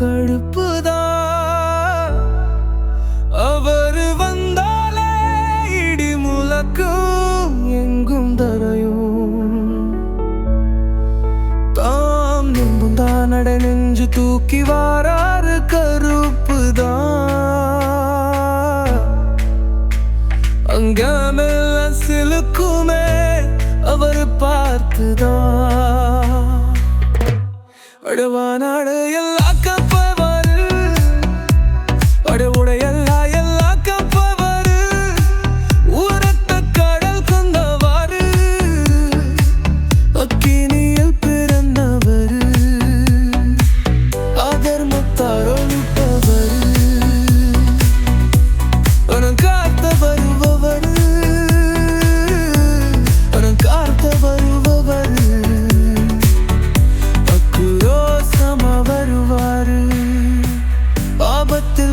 கடுப்புதான் அவர் வந்தாலே இடி முழக்கும் எங்கும் தரையும். தாம் நிம்பும் தான் நெஞ்சு தூக்கி வாராறு கருப்புதான் அங்கமெல்லாம் சிலுக்குமே அவர் பார்த்துதான் அடுவானாடு எல்லாம்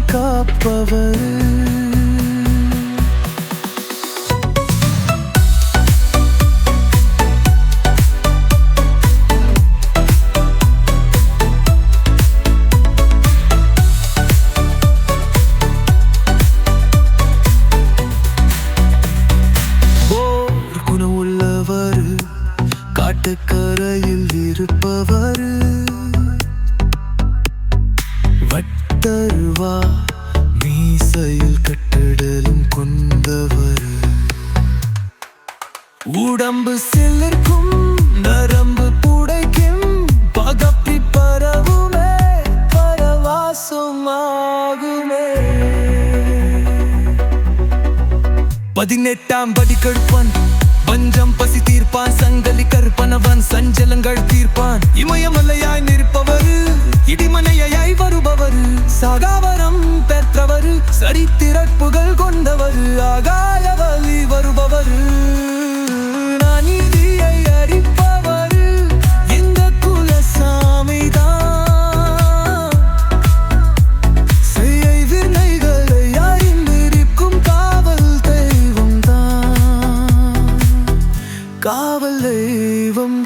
காப்பவர். மீசையில் கட்டிடலும் கொண்டவர். உடம்பு சிலிர்க்கும் நரம்பு புடைக்கும் பகப்பி பரவுமே பரவாசமாகுமே. பதினெட்டாம் படி கடுப்பான் பஞ்சம் பசி தீர்ப்பான் சங்கலி கருப்பனவன் சஞ்சல பெற்றவர் சரித்திரப்புகள் கொண்டவர் ஆகாய வழி வருபவர் நீதியை அறிப்பவர் இந்த குலசாமிதான். செய்யை வினைகளை அறிந்திருக்கும் காவல் தெய்வம் தான் காவல் தெய்வம்